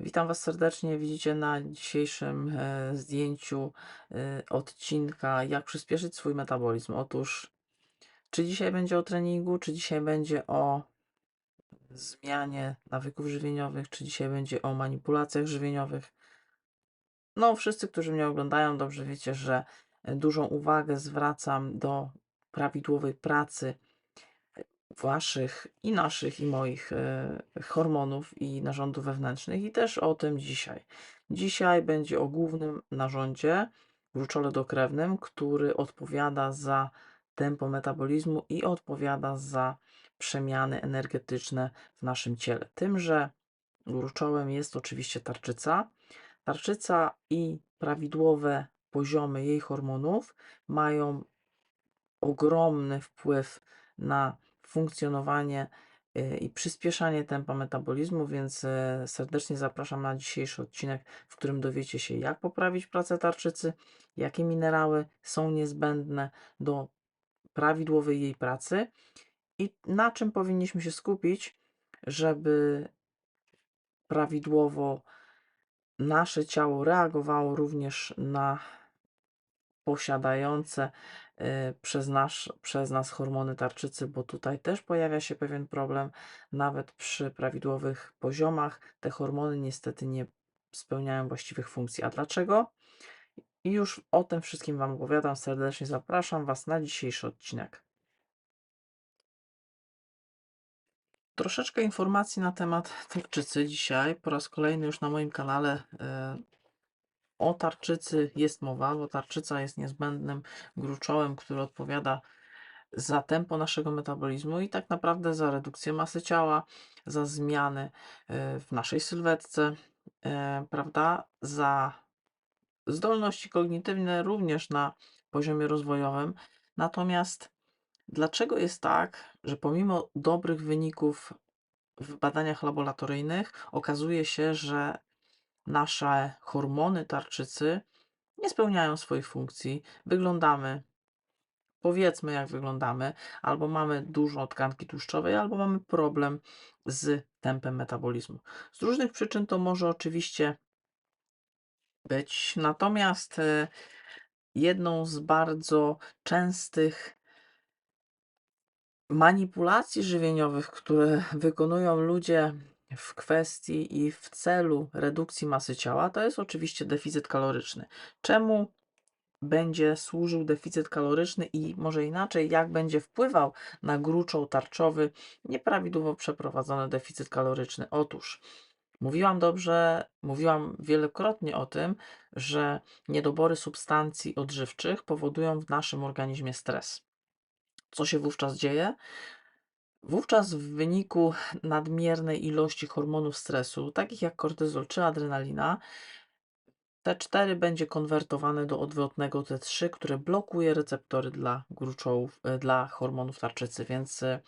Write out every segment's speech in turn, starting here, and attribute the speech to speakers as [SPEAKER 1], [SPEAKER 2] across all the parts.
[SPEAKER 1] Witam Was serdecznie. Widzicie na dzisiejszym e, zdjęciu e, odcinka, jak przyspieszyć swój metabolizm. Otóż, czy dzisiaj będzie o treningu, czy dzisiaj będzie o zmianie nawyków żywieniowych, czy dzisiaj będzie o manipulacjach żywieniowych. No, wszyscy, którzy mnie oglądają, dobrze wiecie, że e, dużą uwagę zwracam do prawidłowej pracy waszych i naszych i moich e, hormonów i narządów wewnętrznych i też o tym dzisiaj. Dzisiaj będzie o głównym narządzie gruczole dokrewnym, który odpowiada za tempo metabolizmu i odpowiada za przemiany energetyczne w naszym ciele. Tymże gruczołem jest oczywiście tarczyca. Tarczyca i prawidłowe poziomy jej hormonów mają ogromny wpływ na funkcjonowanie y, i przyspieszanie tempa metabolizmu, więc e, serdecznie zapraszam na dzisiejszy odcinek, w którym dowiecie się, jak poprawić pracę tarczycy, jakie minerały są niezbędne do prawidłowej jej pracy i na czym powinniśmy się skupić, żeby prawidłowo nasze ciało reagowało również na posiadające y, przez, nasz, przez nas hormony tarczycy, bo tutaj też pojawia się pewien problem. Nawet przy prawidłowych poziomach te hormony niestety nie spełniają właściwych funkcji. A dlaczego? I już o tym wszystkim Wam opowiadam. Serdecznie zapraszam Was na dzisiejszy odcinek. Troszeczkę informacji na temat tarczycy dzisiaj. Po raz kolejny już na moim kanale y, o tarczycy jest mowa, bo tarczyca jest niezbędnym gruczołem, który odpowiada za tempo naszego metabolizmu i tak naprawdę za redukcję masy ciała, za zmiany e, w naszej sylwetce, e, prawda? Za zdolności kognitywne również na poziomie rozwojowym. Natomiast dlaczego jest tak, że pomimo dobrych wyników w badaniach laboratoryjnych okazuje się, że nasze hormony tarczycy nie spełniają swoich funkcji, wyglądamy, powiedzmy jak wyglądamy, albo mamy dużo tkanki tłuszczowej, albo mamy problem z tempem metabolizmu. Z różnych przyczyn to może oczywiście być, natomiast e, jedną z bardzo częstych manipulacji żywieniowych, które wykonują ludzie w kwestii i w celu redukcji masy ciała, to jest oczywiście deficyt kaloryczny. Czemu będzie służył deficyt kaloryczny i może inaczej, jak będzie wpływał na gruczoł tarczowy nieprawidłowo przeprowadzony deficyt kaloryczny? Otóż Mówiłam dobrze, mówiłam wielokrotnie o tym, że niedobory substancji odżywczych powodują w naszym organizmie stres. Co się wówczas dzieje? Wówczas w wyniku nadmiernej ilości hormonów stresu, takich jak kortyzol czy adrenalina, T4 będzie konwertowane do odwrotnego T3, które blokuje receptory dla gruczołów, e, dla hormonów tarczycy, więc e,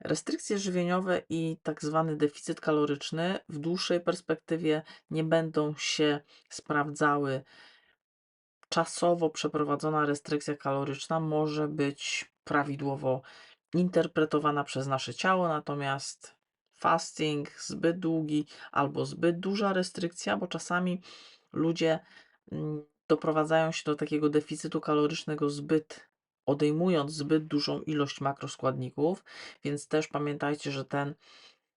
[SPEAKER 1] restrykcje żywieniowe i tak zwany deficyt kaloryczny w dłuższej perspektywie nie będą się sprawdzały. Czasowo przeprowadzona restrykcja kaloryczna może być prawidłowo interpretowana przez nasze ciało, natomiast fasting zbyt długi albo zbyt duża restrykcja, bo czasami ludzie mm, doprowadzają się do takiego deficytu kalorycznego zbyt odejmując zbyt dużą ilość makroskładników, więc też pamiętajcie, że ten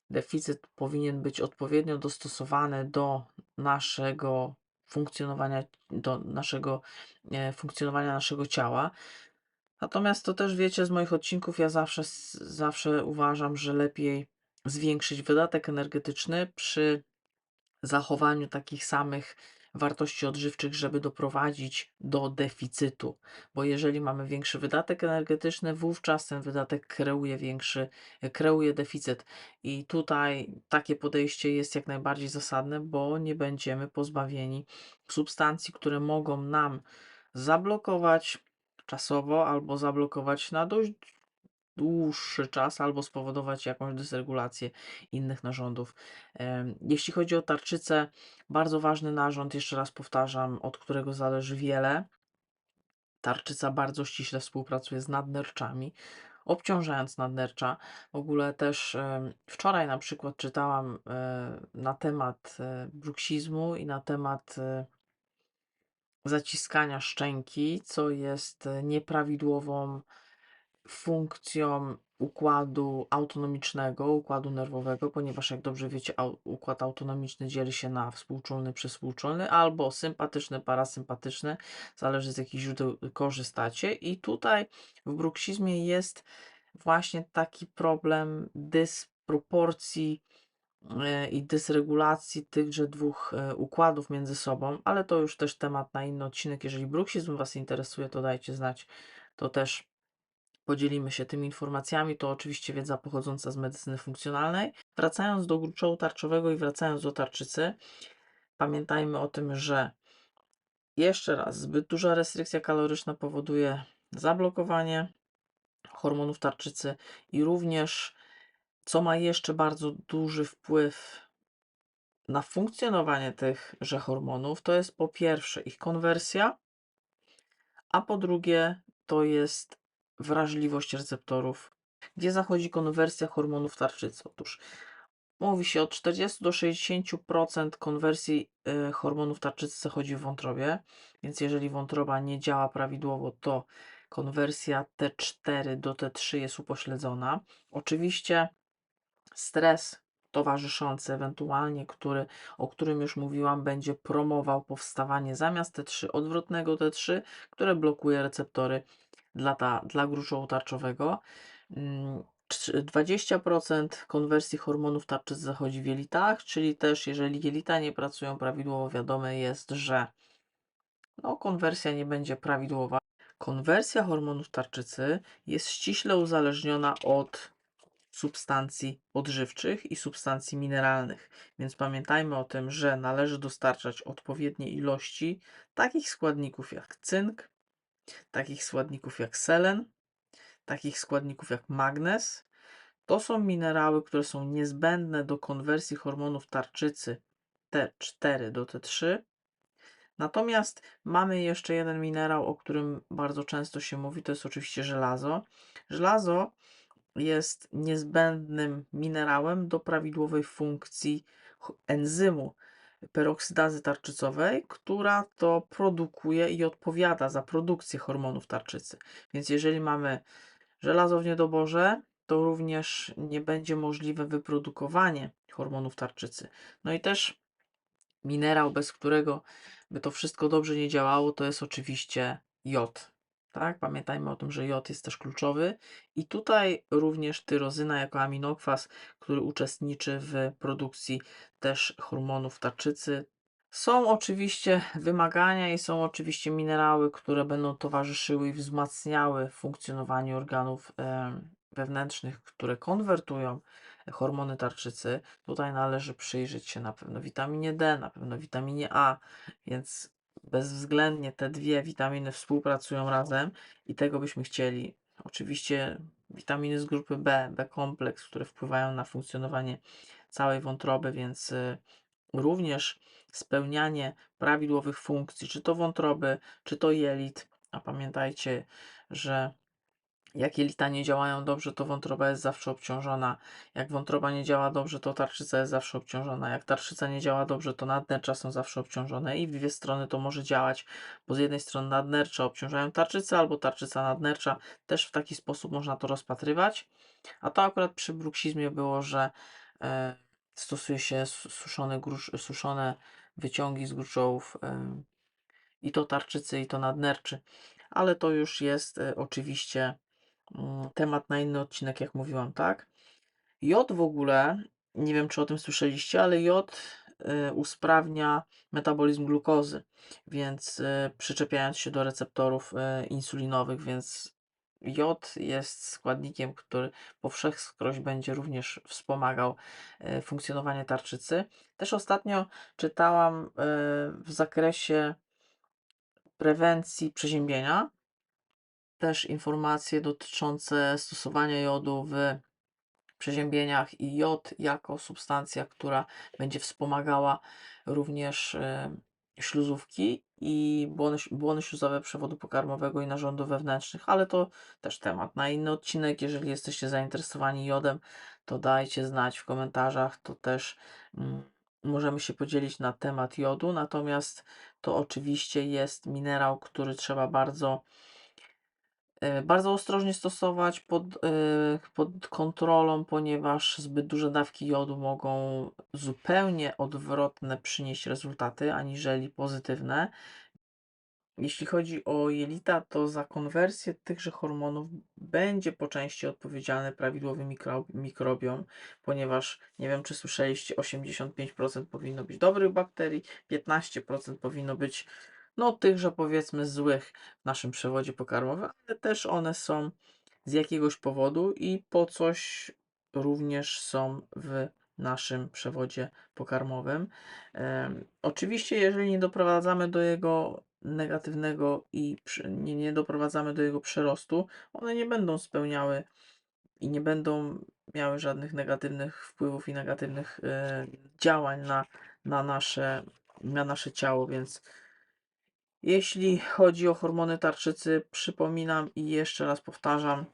[SPEAKER 1] deficyt powinien być odpowiednio dostosowany do naszego funkcjonowania, do naszego e, funkcjonowania naszego ciała. Natomiast to też wiecie z moich odcinków, ja zawsze, zawsze uważam, że lepiej zwiększyć wydatek energetyczny przy zachowaniu takich samych wartości odżywczych, żeby doprowadzić do deficytu. Bo jeżeli mamy większy wydatek energetyczny, wówczas ten wydatek kreuje większy, kreuje deficyt. I tutaj takie podejście jest jak najbardziej zasadne, bo nie będziemy pozbawieni substancji, które mogą nam zablokować czasowo albo zablokować na dość dłuższy czas albo spowodować jakąś dysregulację innych narządów. Jeśli chodzi o tarczycę, bardzo ważny narząd, jeszcze raz powtarzam, od którego zależy wiele. Tarczyca bardzo ściśle współpracuje z nadnerczami. obciążając nadnercza. W ogóle też wczoraj na przykład czytałam e, na temat e, bruksizmu i na temat e, zaciskania szczęki, co jest e, nieprawidłową funkcją układu autonomicznego, układu nerwowego, ponieważ jak dobrze wiecie, układ autonomiczny dzieli się na współczulny, przywspółczulny albo sympatyczny, parasympatyczny, zależy z jakich źródeł korzystacie. I tutaj w bruksizmie jest właśnie taki problem dysproporcji i dysregulacji tychże dwóch e, układów między sobą, ale to już też temat na inny odcinek. Jeżeli bruksizm Was interesuje, to dajcie znać, to też podzielimy się tymi informacjami. To oczywiście wiedza pochodząca z medycyny funkcjonalnej. Wracając do gruczołu tarczowego i wracając do tarczycy, pamiętajmy o tym, że jeszcze raz, zbyt duża restrykcja kaloryczna powoduje zablokowanie hormonów tarczycy i również, co ma jeszcze bardzo duży wpływ na funkcjonowanie tychże hormonów, to jest po pierwsze ich konwersja, a po drugie to jest wrażliwość receptorów. Gdzie zachodzi konwersja hormonów tarczycy? Otóż mówi się od 40 do 60% konwersji y, hormonów tarczycy zachodzi w wątrobie, więc jeżeli wątroba nie działa prawidłowo, to konwersja T4 do T3 jest upośledzona. Oczywiście stres towarzyszący, ewentualnie, który, o którym już mówiłam, będzie promował powstawanie zamiast T3 odwrotnego T3, które blokuje receptory dla, ta, dla gruczołu tarczowego. Mm, trz- 20% konwersji hormonów tarczycy zachodzi w jelitach, czyli też jeżeli jelita nie pracują prawidłowo, wiadome jest, że no, konwersja nie będzie prawidłowa. Konwersja hormonów tarczycy jest ściśle uzależniona od substancji odżywczych i substancji mineralnych. Więc pamiętajmy o tym, że należy dostarczać odpowiednie ilości takich składników jak cynk, takich składników jak selen, takich składników jak magnez. To są minerały, które są niezbędne do konwersji hormonów tarczycy T4 do T3. Natomiast mamy jeszcze jeden minerał, o którym bardzo często się mówi, to jest oczywiście żelazo. Żelazo jest niezbędnym minerałem do prawidłowej funkcji enzymu peroksydazy tarczycowej, która to produkuje i odpowiada za produkcję hormonów tarczycy. Więc jeżeli mamy żelazo w niedoborze, to również nie będzie możliwe wyprodukowanie hormonów tarczycy. No i też minerał, bez którego by to wszystko dobrze nie działało, to jest oczywiście jod. Tak, pamiętajmy o tym, że jod jest też kluczowy i tutaj również tyrozyna jako aminokwas, który uczestniczy w produkcji też hormonów tarczycy. Są oczywiście wymagania i są oczywiście minerały, które będą towarzyszyły i wzmacniały funkcjonowanie organów em, wewnętrznych, które konwertują hormony tarczycy. Tutaj należy przyjrzeć się na pewno witaminie D, na pewno witaminie A, więc bezwzględnie te dwie witaminy współpracują razem i tego byśmy chcieli. Oczywiście witaminy z grupy B, B kompleks, które wpływają na funkcjonowanie całej wątroby, więc y, również spełnianie prawidłowych funkcji, czy to wątroby, czy to jelit. A pamiętajcie, że jak jelita nie działają dobrze, to wątroba jest zawsze obciążona. Jak wątroba nie działa dobrze, to tarczyca jest zawsze obciążona. Jak tarczyca nie działa dobrze, to nadnercza są zawsze obciążone i w dwie strony to może działać, bo z jednej strony nadnercza obciążają tarczycę, albo tarczyca nadnercza. Też w taki sposób można to rozpatrywać. A to akurat przy bruksizmie było, że e, stosuje się su- suszone, grusz, suszone wyciągi z gruczołów e, i to tarczycy, i to nadnerczy. Ale to już jest e, oczywiście temat na inny odcinek, jak mówiłam, tak? Jod w ogóle, nie wiem czy o tym słyszeliście, ale jod y, usprawnia metabolizm glukozy, więc y, przyczepiając się do receptorów y, insulinowych, więc jod jest składnikiem, który po wszechskroś będzie również wspomagał funkcjonowanie tarczycy. Też ostatnio czytałam w zakresie prewencji przeziębienia też informacje dotyczące stosowania jodu w przeziębieniach i jod jako substancja, która będzie wspomagała również e, śluzówki i błony, błony śluzowe przewodu pokarmowego i narządów wewnętrznych, ale to też temat na inny odcinek. Jeżeli jesteście zainteresowani jodem, to dajcie znać w komentarzach. To też mm, możemy się podzielić na temat jodu. Natomiast to oczywiście jest minerał, który trzeba bardzo bardzo ostrożnie stosować pod, e, pod kontrolą, ponieważ zbyt duże dawki jodu mogą zupełnie odwrotne przynieść rezultaty aniżeli pozytywne. Jeśli chodzi o jelita, to za konwersję tychże hormonów będzie po części odpowiedzialny prawidłowy mikro, mikrobiom, ponieważ nie wiem, czy słyszeliście, 85% powinno być dobrych bakterii, 15% powinno być no tychże powiedzmy złych w naszym przewodzie pokarmowym, ale też one są z jakiegoś powodu i po coś również są w naszym przewodzie pokarmowym. Em, oczywiście, jeżeli nie doprowadzamy do jego negatywnego i przy, nie, nie doprowadzamy do jego przerostu, one nie będą spełniały i nie będą miały żadnych negatywnych wpływów i negatywnych e, działań na, na, nasze, na nasze ciało, więc jeśli chodzi o hormony tarczycy, przypominam i jeszcze raz powtarzam,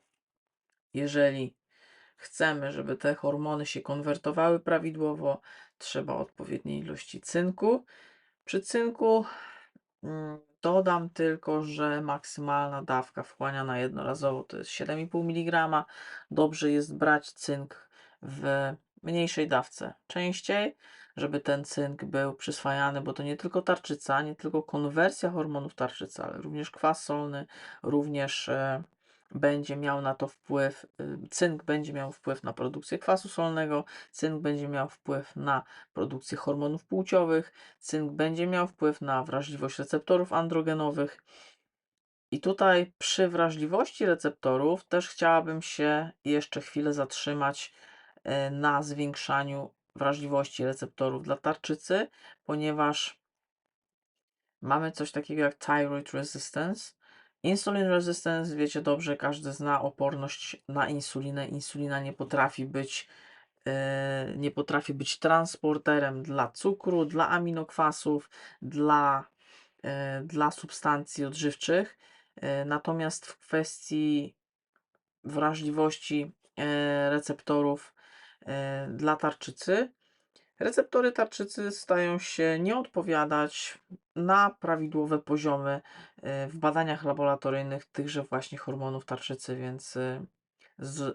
[SPEAKER 1] jeżeli chcemy, żeby te hormony się konwertowały prawidłowo, trzeba odpowiedniej ilości cynku. Przy cynku mm, dodam tylko, że maksymalna dawka wchłaniana jednorazowo to jest 7,5 mg. Dobrze jest brać cynk w mniejszej dawce częściej, żeby ten cynk był przyswajany, bo to nie tylko tarczyca, nie tylko konwersja hormonów tarczycy, ale również kwas solny, również e, będzie miał na to wpływ, y, cynk będzie miał wpływ na produkcję kwasu solnego, cynk będzie miał wpływ na produkcję hormonów płciowych, cynk będzie miał wpływ na wrażliwość receptorów androgenowych. I tutaj przy wrażliwości receptorów też chciałabym się jeszcze chwilę zatrzymać y, na zwiększaniu wrażliwości receptorów dla tarczycy, ponieważ mamy coś takiego jak thyroid resistance. Insulin resistance, wiecie dobrze, każdy zna oporność na insulinę. Insulina nie potrafi być, e, nie potrafi być transporterem dla cukru, dla aminokwasów, dla, e, dla substancji odżywczych. E, natomiast w kwestii wrażliwości e, receptorów dla tarczycy, receptory tarczycy stają się nie odpowiadać na prawidłowe poziomy e, w badaniach laboratoryjnych tychże właśnie hormonów tarczycy, więc e,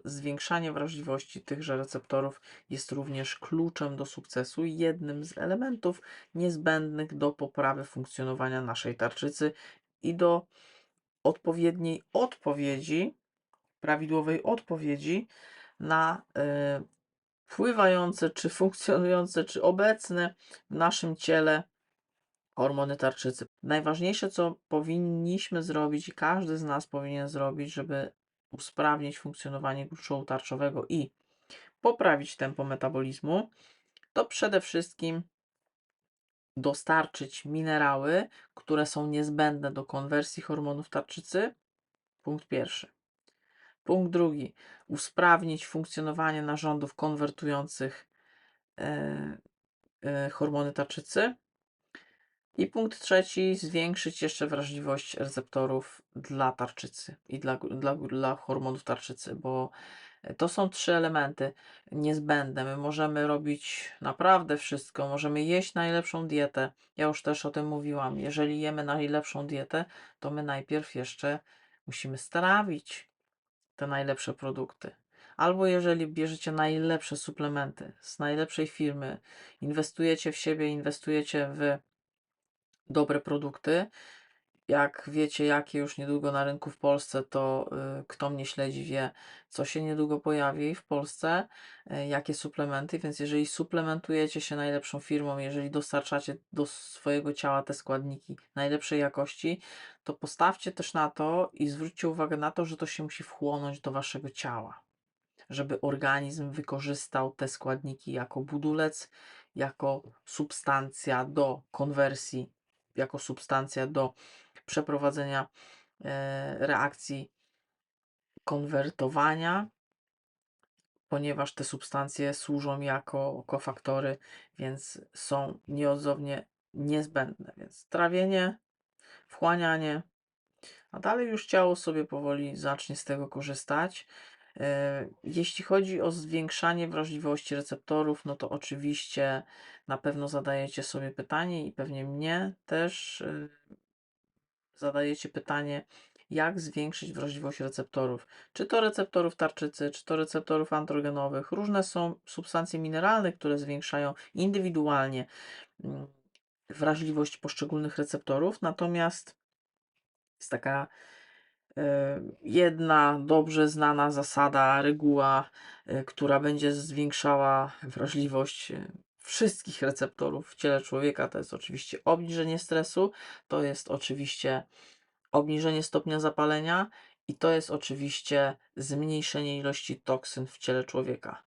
[SPEAKER 1] zwiększanie wrażliwości tychże receptorów jest również kluczem do sukcesu jednym z elementów niezbędnych do poprawy funkcjonowania naszej tarczycy i do odpowiedniej odpowiedzi, prawidłowej odpowiedzi na e, wpływające, czy funkcjonujące, czy obecne w naszym ciele hormony tarczycy. Najważniejsze, co powinniśmy zrobić i każdy z nas powinien zrobić, żeby usprawnić funkcjonowanie gruczołu tarczowego i poprawić tempo metabolizmu, to przede wszystkim dostarczyć minerały, które są niezbędne do konwersji hormonów tarczycy. Punkt pierwszy. Punkt drugi. Usprawnić funkcjonowanie narządów konwertujących e, e, hormony tarczycy. I punkt trzeci, zwiększyć jeszcze wrażliwość receptorów dla tarczycy i dla, dla, dla hormonów tarczycy, bo to są trzy elementy niezbędne. My możemy robić naprawdę wszystko, możemy jeść najlepszą dietę. Ja już też o tym mówiłam. Jeżeli jemy najlepszą dietę, to my najpierw jeszcze musimy strawić te najlepsze produkty. Albo jeżeli bierzecie najlepsze suplementy z najlepszej firmy, inwestujecie w siebie, inwestujecie w dobre produkty. Jak wiecie, jakie już niedługo na rynku w Polsce, to y, kto mnie śledzi, wie, co się niedługo pojawi w Polsce, y, jakie suplementy. Więc jeżeli suplementujecie się najlepszą firmą, jeżeli dostarczacie do swojego ciała te składniki najlepszej jakości, to postawcie też na to i zwróćcie uwagę na to, że to się musi wchłonąć do waszego ciała żeby organizm wykorzystał te składniki jako budulec, jako substancja do konwersji, jako substancja do przeprowadzenia e, reakcji konwertowania, ponieważ te substancje służą jako kofaktory, więc są nieodzownie niezbędne. Więc trawienie, wchłanianie, a dalej już ciało sobie powoli zacznie z tego korzystać. E, Jeśli chodzi o zwiększanie wrażliwości receptorów, no to oczywiście na pewno zadajecie sobie pytanie i pewnie mnie też e, zadajecie pytanie, jak zwiększyć wrażliwość receptorów. Czy to receptorów tarczycy, czy to receptorów androgenowych. Różne są substancje mineralne, które zwiększają indywidualnie mm, wrażliwość poszczególnych receptorów, natomiast jest taka e, jedna dobrze znana zasada, reguła, e, która będzie zwiększała wrażliwość e, wszystkich receptorów w ciele człowieka. To jest oczywiście obniżenie stresu, to jest oczywiście obniżenie stopnia zapalenia i to jest oczywiście zmniejszenie ilości toksyn w ciele człowieka.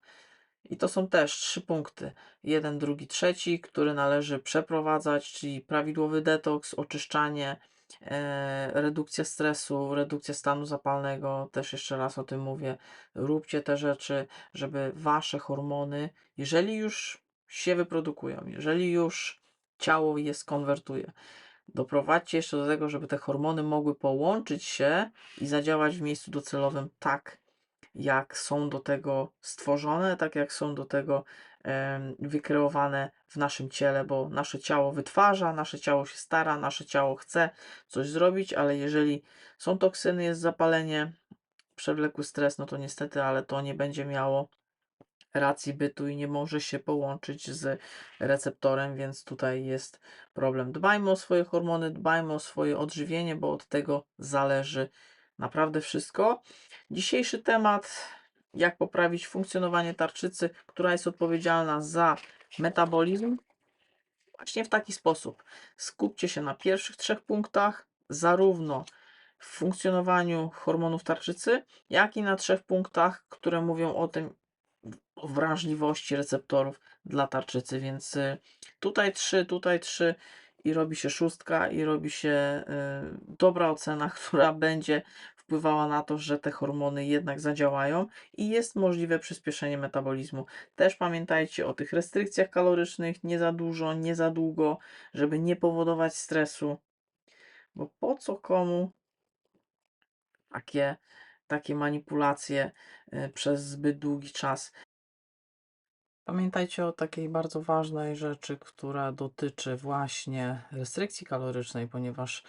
[SPEAKER 1] I to są też trzy punkty. Jeden, drugi, trzeci, który należy przeprowadzać, czyli prawidłowy detoks, oczyszczanie, e, redukcja stresu, redukcja stanu zapalnego. Też jeszcze raz o tym mówię. Róbcie te rzeczy, żeby wasze hormony, jeżeli już się wyprodukują, jeżeli już ciało je skonwertuje, doprowadźcie jeszcze do tego, żeby te hormony mogły połączyć się i zadziałać w miejscu docelowym tak, jak są do tego stworzone, tak jak są do tego wykreowane w naszym ciele, bo nasze ciało wytwarza, nasze ciało się stara, nasze ciało chce coś zrobić, ale jeżeli są toksyny, jest zapalenie, przewlekły stres, no to niestety, ale to nie będzie miało racji bytu i nie może się połączyć z receptorem, więc tutaj jest problem. Dbajmy o swoje hormony, dbajmy o swoje odżywienie, bo od tego zależy naprawdę wszystko. Dzisiejszy temat, jak poprawić funkcjonowanie tarczycy, która jest odpowiedzialna za metabolizm, właśnie w taki sposób. Skupcie się na pierwszych trzech punktach, zarówno w funkcjonowaniu hormonów tarczycy, jak i na trzech punktach, które mówią o tym, wrażliwości receptorów dla tarczycy, więc y, tutaj trzy, tutaj trzy i robi się szóstka i robi się y, dobra ocena, która będzie wpływała na to, że te hormony jednak zadziałają i jest możliwe przyspieszenie metabolizmu. Też pamiętajcie o tych restrykcjach kalorycznych, nie za dużo, nie za długo, żeby nie powodować stresu, bo po co komu takie, takie manipulacje y, przez zbyt długi czas. Pamiętajcie o takiej bardzo ważnej rzeczy, która dotyczy właśnie restrykcji kalorycznej, ponieważ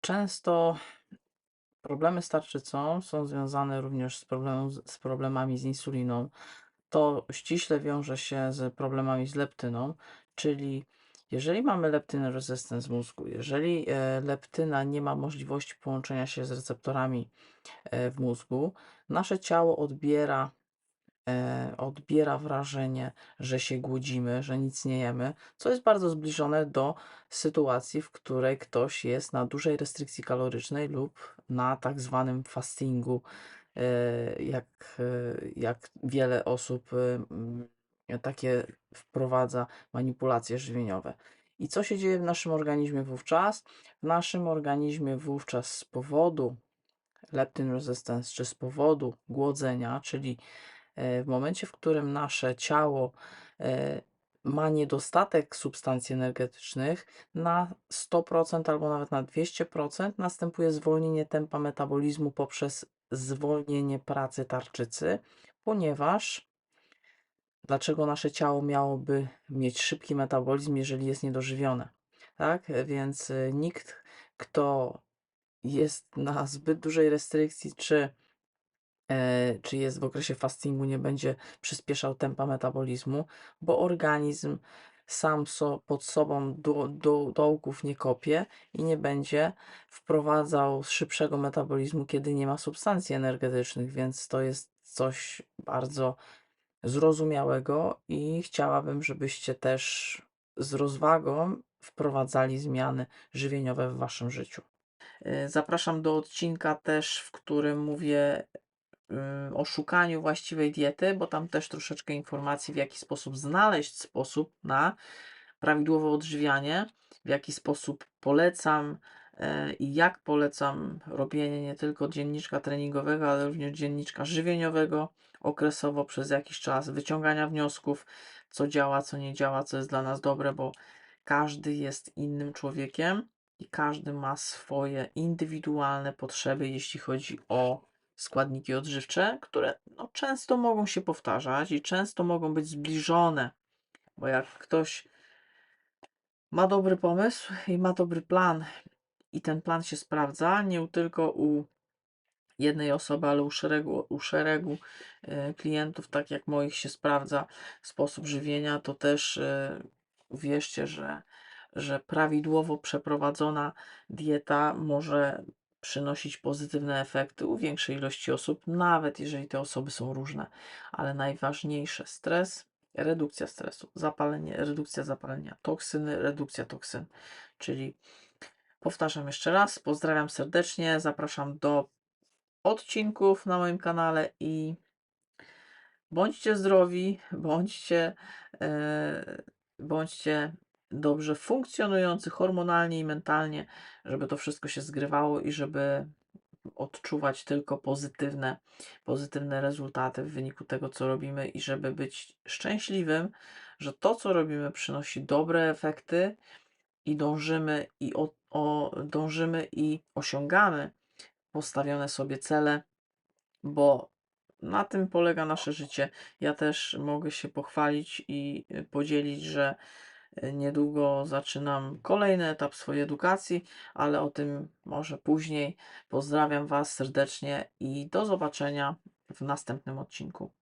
[SPEAKER 1] często problemy z tarczycą są związane również z, z problemami z insuliną. To ściśle wiąże się z problemami z leptyną, czyli jeżeli mamy leptynę resistance mózgu, jeżeli e, leptyna nie ma możliwości połączenia się z receptorami e, w mózgu, nasze ciało odbiera odbiera wrażenie, że się głodzimy, że nic nie jemy, co jest bardzo zbliżone do sytuacji, w której ktoś jest na dużej restrykcji kalorycznej lub na tak zwanym fastingu, e, jak, e, jak wiele osób e, mm, takie wprowadza manipulacje żywieniowe. I co się dzieje w naszym organizmie wówczas? W naszym organizmie wówczas z powodu leptin resistance, czy z powodu głodzenia, czyli e, w momencie, w którym nasze ciało e, ma niedostatek substancji energetycznych, na 100% albo nawet na 200% następuje zwolnienie tempa metabolizmu poprzez zwolnienie pracy tarczycy, ponieważ dlaczego nasze ciało miałoby mieć szybki metabolizm, jeżeli jest niedożywione? Tak, więc y, nikt, kto jest na zbyt dużej restrykcji, czy, e, czy jest w okresie fastingu, nie będzie przyspieszał tempa metabolizmu, bo organizm sam so, pod sobą do, do, dołków nie kopie i nie będzie wprowadzał szybszego metabolizmu, kiedy nie ma substancji energetycznych, więc to jest coś bardzo zrozumiałego i chciałabym, żebyście też z rozwagą wprowadzali zmiany żywieniowe w waszym życiu. Y, Zapraszam do odcinka też, w którym mówię o szukaniu właściwej diety, bo tam też troszeczkę informacji, w jaki sposób znaleźć sposób na prawidłowe odżywianie, w jaki sposób polecam e, i jak polecam robienie nie tylko dzienniczka treningowego, ale również dzienniczka żywieniowego okresowo przez jakiś czas, wyciągania wniosków, co działa, co nie działa, co jest dla nas dobre, bo każdy jest innym człowiekiem i każdy ma swoje indywidualne potrzeby, jeśli chodzi o składniki odżywcze, które no, często mogą się powtarzać i często mogą być zbliżone, bo jak ktoś ma dobry pomysł i ma dobry plan, i ten plan się sprawdza, nie tylko u jednej osoby, ale u szeregu, u szeregu e, klientów, tak jak moich się sprawdza sposób żywienia, to też e, wierzcie, że, że prawidłowo przeprowadzona dieta może przynosić pozytywne efekty u większej ilości osób, nawet jeżeli te osoby są różne. Ale najważniejsze stres, redukcja stresu, zapalenie, redukcja zapalenia, toksyny, redukcja toksyn. Czyli powtarzam jeszcze raz, pozdrawiam serdecznie, zapraszam do odcinków na moim kanale i bądźcie zdrowi, bądźcie, e, bądźcie dobrze funkcjonujący hormonalnie i mentalnie, żeby to wszystko się zgrywało i żeby odczuwać tylko pozytywne, pozytywne rezultaty w wyniku tego, co robimy i żeby być szczęśliwym, że to, co robimy, przynosi dobre efekty i dążymy i o, o, dążymy i osiągamy postawione sobie cele, bo na tym polega nasze życie. Ja też mogę się pochwalić i podzielić, że niedługo zaczynam kolejny etap swojej edukacji, ale o tym może później. Pozdrawiam Was serdecznie i do zobaczenia w następnym odcinku.